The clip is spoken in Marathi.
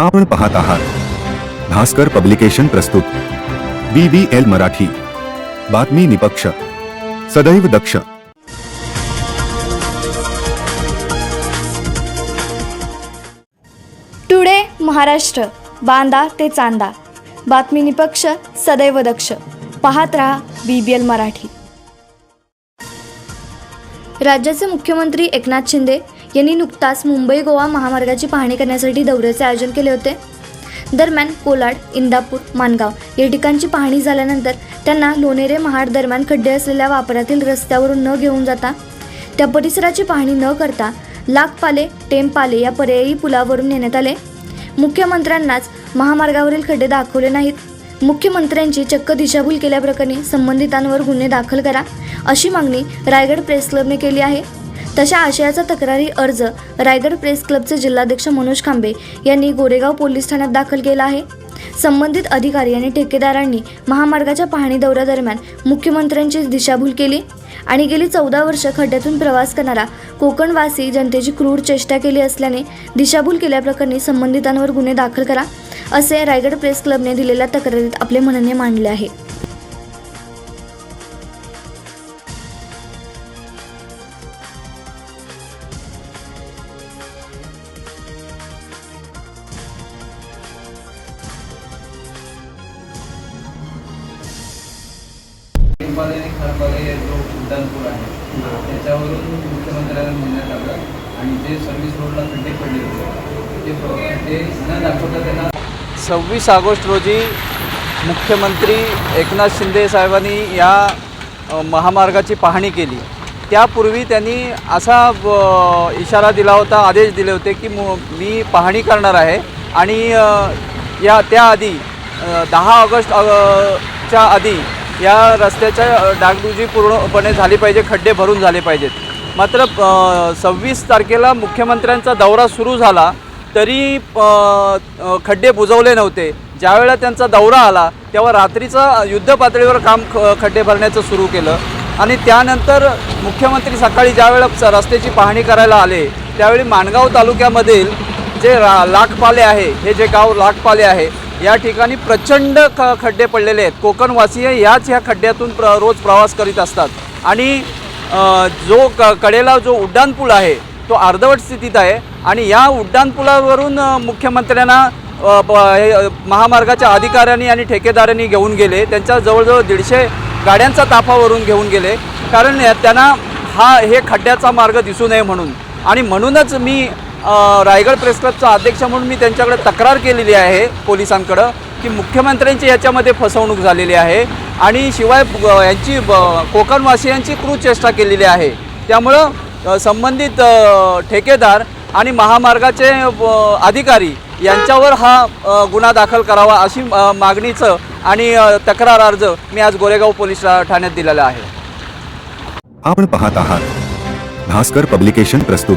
आपण पाहत आहात. भास्कर पब्लिकेशन प्रस्तुत. B B L Marathi. बातमी निपक्ष. सदैव दक्ष. टुडे महाराष्ट्र. बांदा ते चांदा. बातमी निपक्ष सदैव दक्ष. पाहत रहा बी बी एल मराठी. राज्याचे मुख्यमंत्री एकनाथ शिंदे यांनी नुकताच मुंबई गोवा महामार्गाची पाहणी करण्यासाठी दौऱ्याचे आयोजन केले होते. दरम्यान कोलाड इंदापूर मानगाव या ठिकाणची पाहणी झाल्यानंतर त्यांना लोणेरे महाड दरम्यान खड्डे असलेल्या वापरातील रस्त्यावरून न घेऊन जाता त्या परिसराची पाहणी न करता लाखपाले टेमपाले या पर्यायी पुलावरून नेण्यात आले. मुख्यमंत्र्यांनाच महामार्गावरील खड्डे दाखवले नाहीत. मुख्यमंत्र्यांची चक्क दिशाभूल केल्याप्रकरणी संबंधितांवर गुन्हे दाखल करा अशी मागणी रायगड प्रेस क्लबने केली आहे. तशा आशयाचा तक्रारी अर्ज रायगड प्रेस क्लबचे जिल्हाध्यक्ष मनोज खांबे यांनी गोरेगाव पोलीस ठाण्यात दाखल केला आहे. संबंधित अधिकारी आणि ठेकेदारांनी महामार्गाच्या पाहणी दौऱ्यादरम्यान मुख्यमंत्र्यांची दिशाभूल केली आणि गेली चौदा वर्ष खड्ड्यातून प्रवास करणारा कोकणवासी जनतेची क्रूर चेष्टा केली असल्याने दिशाभूल केल्याप्रकरणी संबंधितांवर गुन्हे दाखल करा असे रायगड प्रेस क्लबने दिलेल्या तक्रारीत आपले म्हणणे मांडले आहे. उड्डाणपूल आहे. त्याच्यावरून मुख्यमंत्र्यांना नेण्यात आलं आणि जे सर्व्हिस रोडला खड्डे पडले होते ते खड्डे न दाखवता त्यांना सव्वीस ऑगस्ट रोजी मुख्यमंत्री एकनाथ शिंदे साहेबांनी या महामार्गाची पाहणी केली. त्यापूर्वी त्यांनी असा इशारा दिला होता आदेश दिले होते की मु मी पाहणी करणार आहे आणि या त्याआधी दहा ऑगस्ट च्या आधी या रस्त्याच्या डागडुजी पूर्णपणे झाली पाहिजे खड्डे भरून झाले पाहिजेत. मात्र सव्वीस तारखेला मुख्यमंत्र्यांचा दौरा सुरू झाला तरी खड्डे बुजवले नव्हते. ज्यावेळेला त्यांचा दौरा आला तेव्हा रात्रीचं युद्ध पातळीवर काम ख खड्डे भरण्याचं सुरू केलं. आणि त्यानंतर मुख्यमंत्री सकाळी ज्यावेळेला स- रस्त्याची पाहणी करायला आले त्यावेळी माणगाव तालुक्यामधील जे रा लाखपाले आहे हे जे गाव लाखपाले आहे या ठिकाणी प्रचंड ख खड्डे पडलेले आहेत. कोकणवासीय याच ह्या खड्ड्यातून प्र रोज प्रवास करीत असतात. आणि जो क कडेला जो उड्डाणपूल आहे तो अर्धवट स्थितीत आहे. आणि या उड्डाणपुलावरून मुख्यमंत्र्यांना हे, महामार्गाच्या अधिकाऱ्यांनी आणि ठेकेदारांनी घेऊन गेले. त्यांच्या जवळजवळ दीडशे गाड्यांचा ताफावरून घेऊन गेले. कारण त्यांना हा हे खड्ड्याचा मार्ग दिसू नये म्हणून. आणि म्हणूनच मी रायगड प्रेस क्लबचा अध्यक्ष म्हणून मी त्यांच्याकडे तक्रार केलेली आहे पोलिसांकडं की मुख्यमंत्र्यांची याच्यामध्ये फसवणूक झालेली आहे आणि शिवाय यांची कोकणवासियांची क्रूचेष्टा केलेली आहे. त्यामुळं संबंधित ठेकेदार आणि महामार्गाचे अधिकारी यांच्यावर हा गुन्हा दाखल करावा अशी मागणीचं आणि तक्रार अर्ज मी आज गोरेगाव पोलीस ठा- ठाण्यात दिलेला आहे. आपण पाहत आहात. भास्कर पब्लिकेशन प्रस्तुत.